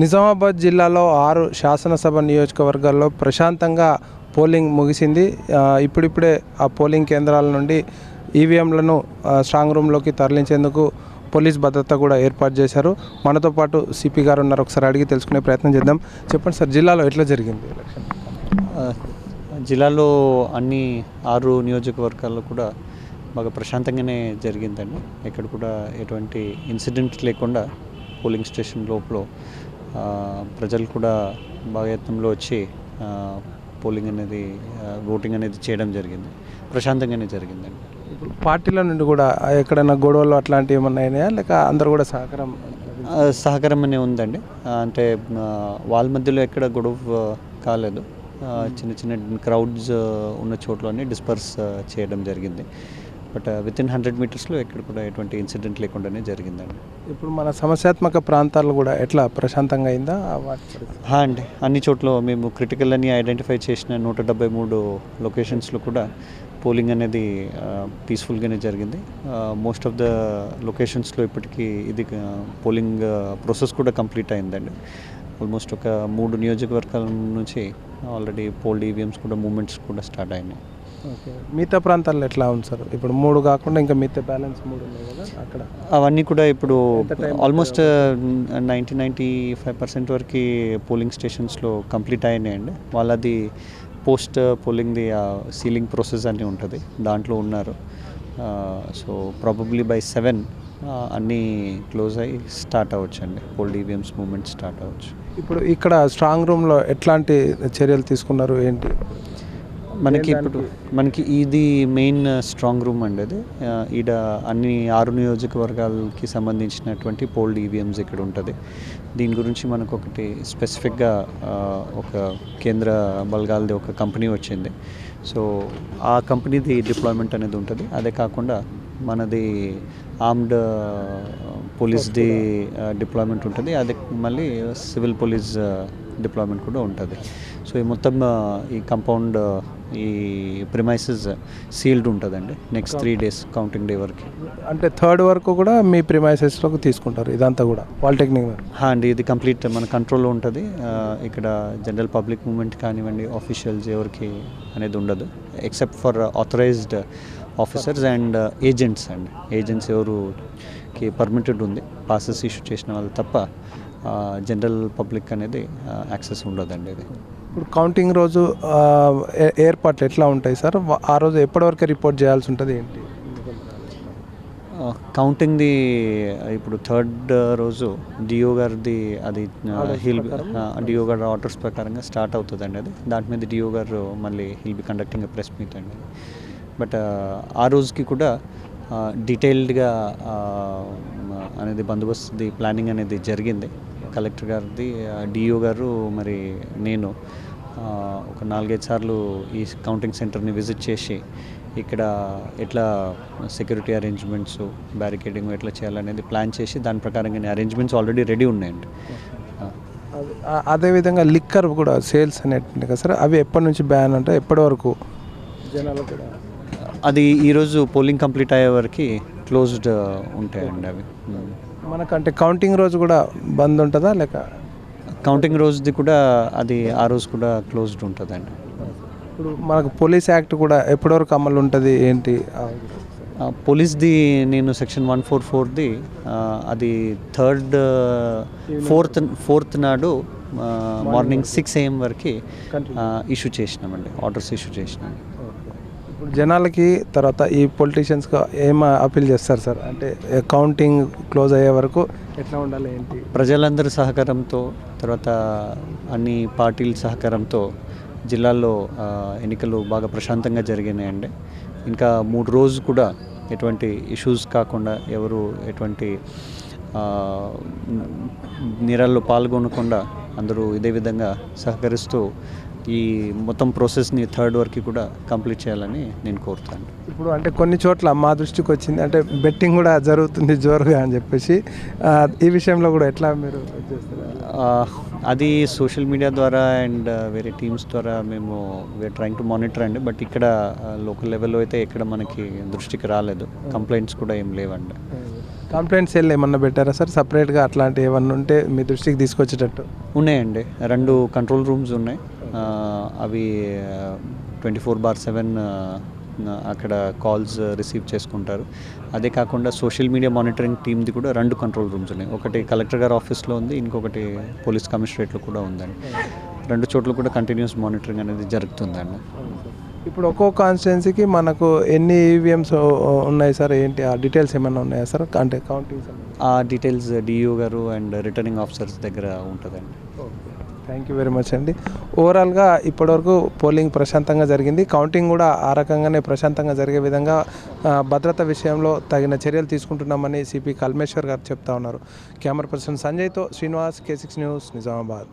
నిజామాబాద్ జిల్లాలో ఆరు శాసనసభ నియోజకవర్గాల్లో ప్రశాంతంగా పోలింగ్ ముగిసింది. ఇప్పుడిప్పుడే ఆ పోలింగ్ కేంద్రాల నుండి ఈవీఎంలను స్ట్రాంగ్ రూమ్లోకి తరలించేందుకు పోలీస్ భద్రత కూడా ఏర్పాటు చేశారు. మనతో పాటు సిపి గారు ఉన్నారు. ఒకసారి అడిగి తెలుసుకునే ప్రయత్నం చేద్దాం. చెప్పండి సార్ జిల్లాలో ఎట్లా జరిగింది? ఎలక్షన్ జిల్లాలో అన్ని ఆరు నియోజకవర్గాల్లో కూడా బాగా ప్రశాంతంగానే జరిగిందండి. ఎక్కడ కూడా ఎటువంటి ఇన్సిడెంట్ లేకుండా పోలింగ్ స్టేషన్ లోపల ప్రజలు కూడా బాగా యత్నంలో వచ్చి పోలింగ్ అనేది ఓటింగ్ అనేది చేయడం జరిగింది. ప్రశాంతంగానే జరిగిందండి ఇప్పుడు పార్టీల నుండి కూడా ఎక్కడైనా గొడవలు అట్లాంటివి ఏమన్నా అయినాయా? లేక అందరూ కూడా సహకారం సహకారం అనే ఉందండి. అంటే వాళ్ళ మధ్యలో ఎక్కడ గొడవ కాలేదు. చిన్న చిన్న క్రౌడ్స్ ఉన్న చోట్లోనే డిస్పర్స్ చేయడం జరిగింది. బట్ విత్ ఇన్ హండ్రెడ్ మీటర్స్లో ఎక్కడ కూడా ఎటువంటి ఇన్సిడెంట్ లేకుండానే జరిగిందండి. ఇప్పుడు మన సమస్యాత్మక ప్రాంతాలు కూడా ఎట్లా? ప్రశాంతంగా అయిందా? అండి. అన్ని చోట్ల మేము క్రిటికల్ అని ఐడెంటిఫై చేసిన నూట డెబ్బై మూడు లొకేషన్స్లో కూడా పోలింగ్ అనేది పీస్ఫుల్గానే జరిగింది. మోస్ట్ ఆఫ్ ద లొకేషన్స్లో ఇప్పటికీ ఇది పోలింగ్ ప్రాసెస్ కూడా కంప్లీట్ అయిందండి. ఆల్మోస్ట్ ఒక మూడు నియోజకవర్గాల నుంచి ఆల్రెడీ పోల్డ్ ఈవీఎంస్ కూడా మూమెంట్స్ కూడా స్టార్ట్ అయినాయి. ఓకే. మిగతా ప్రాంతాల్లో ఎట్లా ఉంది సార్? ఇప్పుడు మూడు కాకుండా ఇంకా మిగతా బ్యాలెన్స్ మూడు ఉన్నాయి కదా అక్కడ. అవన్నీ కూడా ఇప్పుడు almost ninety ninety five percent వరకు పోలింగ్ స్టేషన్స్లో కంప్లీట్ అయినాయండి. వాళ్ళది పోస్ట్ పోలింగ్ది సీలింగ్ ప్రాసెస్ అని ఉంటుంది. దాంట్లో ఉన్నారు. సో ప్రాబబ్లీ బై సెవెన్ అన్నీ క్లోజ్ అయ్యి స్టార్ట్ అవ్వచ్చు అండి పోల్డ్ ఈవీఎంస్ మూమెంట్ స్టార్ట్ అవ్వచ్చు. ఇప్పుడు ఇక్కడ స్ట్రాంగ్ రూమ్లో ఎట్లాంటి చర్యలు తీసుకున్నారు? ఏంటి? మనకి ఇప్పుడు మనకి ఇది మెయిన్ స్ట్రాంగ్ రూమ్ అండి అది. ఈడ అన్ని ఆరు నియోజకవర్గాలకి సంబంధించినటువంటి పోల్డ్ ఈవీఎంస్ ఇక్కడ ఉంటుంది. దీని గురించి మనకు ఒకటి స్పెసిఫిక్గా ఒక కేంద్ర బలగాలది ఒక కంపెనీ వచ్చింది. సో ఆ కంపెనీది డిప్లాయ్మెంట్ అనేది ఉంటుంది. అదే కాకుండా మనది ఆర్మ్డ్ పోలీస్ది డిప్లాయ్మెంట్ ఉంటుంది. అదే మళ్ళీ సివిల్ పోలీస్ డిప్లాయ్మెంట్ కూడా ఉంటుంది. సో ఈ మొత్తం ఈ కంపౌండ్ ఈ ప్రిమైసెస్ సీల్డ్ ఉంటుందండి. Next three days counting day వరకు. అంటే థర్డ్ వరకు కూడా మీ ప్రిమైసెస్లోకి తీసుకుంటారు ఇదంతా కూడా పాలిటెక్నిక్ అండి ఇది కంప్లీట్ మన కంట్రోల్లో ఉంటుంది. ఇక్కడ జనరల్ పబ్లిక్ మూమెంట్ కానివ్వండి ఆఫీషియల్స్ ఎవరికి అనేది ఉండదు except for authorized officers and agents అండి. ఏజెంట్స్ ఎవరుకి పర్మిటెడ్ ఉంది పాసెస్ ఇష్యూ చేసిన వాళ్ళు తప్ప జనరల్ పబ్లిక్ అనేది యాక్సెస్ ఉండదండి ఇది. ఇప్పుడు కౌంటింగ్ రోజు ఏర్పాట్లు ఎట్లా ఉంటాయి సార్? ఆ రోజు ఎప్పటివరకు రిపోర్ట్ చేయాల్సి ఉంటుంది ఏంటి? కౌంటింగ్ది ఇప్పుడు థర్డ్ రోజు డిఓ గారిది అది హిల్ డిఓ గారి ఆర్డర్స్ ప్రకారంగా స్టార్ట్ అవుతుందండి అది. దాని మీద డిఓ గారు మళ్ళీ will be conducting press meet అండి. బట్ ఆ రోజుకి కూడా డీటెయిల్డ్గా అనేది బందోబస్తుది ప్లానింగ్ అనేది జరిగింది. కలెక్టర్ గారిది డిఓ గారు మరి నేను ఆ, ఒక నాలుగైదు సార్లు ఈ కౌంటింగ్ సెంటర్ని విజిట్ చేసి ఇక్కడ ఎట్లా సెక్యూరిటీ అరేంజ్మెంట్స్ బ్యారికేడింగ్ ఎట్లా చేయాలనేది ప్లాన్ చేసి దాని ప్రకారంగా అరేంజ్మెంట్స్ ఆల్రెడీ రెడీ ఉన్నాయండి. అదేవిధంగా లిక్కర్ కూడా సేల్స్ అనేటువంటి కదా సార్ అవి ఎప్పటి నుంచి బ్యాన్ అంటే ఎప్పటి వరకు? జనాలు కూడా. అది ఈరోజు పోలింగ్ కంప్లీట్ అయ్యే వరకు క్లోజ్డ్ ఉంటాయండి అవి. మనకంటే కౌంటింగ్ రోజు కూడా బంద్ ఉంటుందా లేక? కౌంటింగ్ రోజుది కూడా అది ఆ రోజు కూడా క్లోజ్డ్ ఉంటుందండి. ఇప్పుడు మనకు పోలీస్ యాక్ట్ కూడా ఎప్పటి వరకు అమలు ఉంటుంది ఏంటి? పోలీస్ది నేను సెక్షన్ వన్ ఫోర్ ఫోర్ది అది థర్డ్ ఫోర్త్ ఫోర్త్ నాడు మార్నింగ్ సిక్స్ ఏఎం వరకు ఇష్యూ చేసినామండి ఆర్డర్స్ ఇష్యూ చేసినాం. ఇప్పుడు జనాలకి తర్వాత ఈ పొలిటీషియన్స్కి ఏం అపీల్ చేస్తారు సార్? అంటే కౌంటింగ్ క్లోజ్ అయ్యే వరకు ఎట్లా ఉండాలి ఏంటి? ప్రజలందరి సహకారంతో తర్వాత అన్ని పార్టీల సహకారంతో జిల్లాల్లో ఎన్నికలు బాగా ప్రశాంతంగా జరిగినాయండి. ఇంకా మూడు రోజు కూడా ఎటువంటి ఇష్యూస్ కాకుండా ఎవరు ఎటువంటి నేరాల్లో నిరాల్లో పాల్గొనకుండా అందరూ ఇదే విధంగా సహకరిస్తూ ఈ మొత్తం ప్రాసెస్ని థర్డ్ వరకు కూడా కంప్లీట్ చేయాలని నేను కోరుతాను. ఇప్పుడు అంటే కొన్ని చోట్ల మా దృష్టికి వచ్చింది అంటే బెట్టింగ్ కూడా జరుగుతుంది జోరుగా అని చెప్పేసి ఈ విషయంలో కూడా ఎట్లా మీరు అది సోషల్ మీడియా ద్వారా అండ్ వేరే టీమ్స్ ద్వారా మేము వీఆర్ ట్రయింగ్ టు మానిటర్ అండి. బట్ ఇక్కడ లోకల్ లెవెల్లో అయితే ఇక్కడ మనకి దృష్టికి రాలేదు. కంప్లైంట్స్ కూడా ఏం లేవండి. కంప్లైంట్ సెల్ ఏమన్నా పెట్టారా సార్? సపరేట్గా అట్లాంటి ఏమన్నా ఉంటే మీ దృష్టికి తీసుకొచ్చేటట్టు? ఉన్నాయండి. రెండు కంట్రోల్ రూమ్స్ ఉన్నాయి. అవి ట్వంటీ ఫోర్ బార్ సెవెన్ అక్కడ కాల్స్ రిసీవ్ చేసుకుంటారు. అదే కాకుండా సోషల్ మీడియా మానిటరింగ్ టీమ్ది కూడా రెండు కంట్రోల్ రూమ్స్ ఉన్నాయి. ఒకటి కలెక్టర్ గారి ఆఫీస్లో ఉంది ఇంకొకటి పోలీస్ కమిషనరేట్లో కూడా ఉందండి. రెండు చోట్ల కూడా కంటిన్యూస్ మానిటరింగ్ అనేది జరుగుతుందండి. ఇప్పుడు ఒక్కో కాన్స్టిట్యున్సీకి మనకు ఎన్ని ఈవీఎంస్ ఉన్నాయి సార్? ఏంటి? ఆ డీటెయిల్స్ ఏమైనా ఉన్నాయా సార్? అంటే కౌంటింగ్ ఆ details DEO garu and returning officers దగ్గర ఉంటుందండి. థ్యాంక్ యూ వెరీ మచ్ అండి. ఓవరాల్గా ఇప్పటివరకు పోలింగ్ ప్రశాంతంగా జరిగింది. కౌంటింగ్ కూడా ఆ రకంగానే ప్రశాంతంగా జరిగే విధంగా భద్రత విషయంలో తగిన చర్యలు తీసుకుంటున్నామని సిపి కల్మేశ్వర్ గారు చెప్తా ఉన్నారు. Camera person సంజయ్తో Srinivas K six news Nizamabad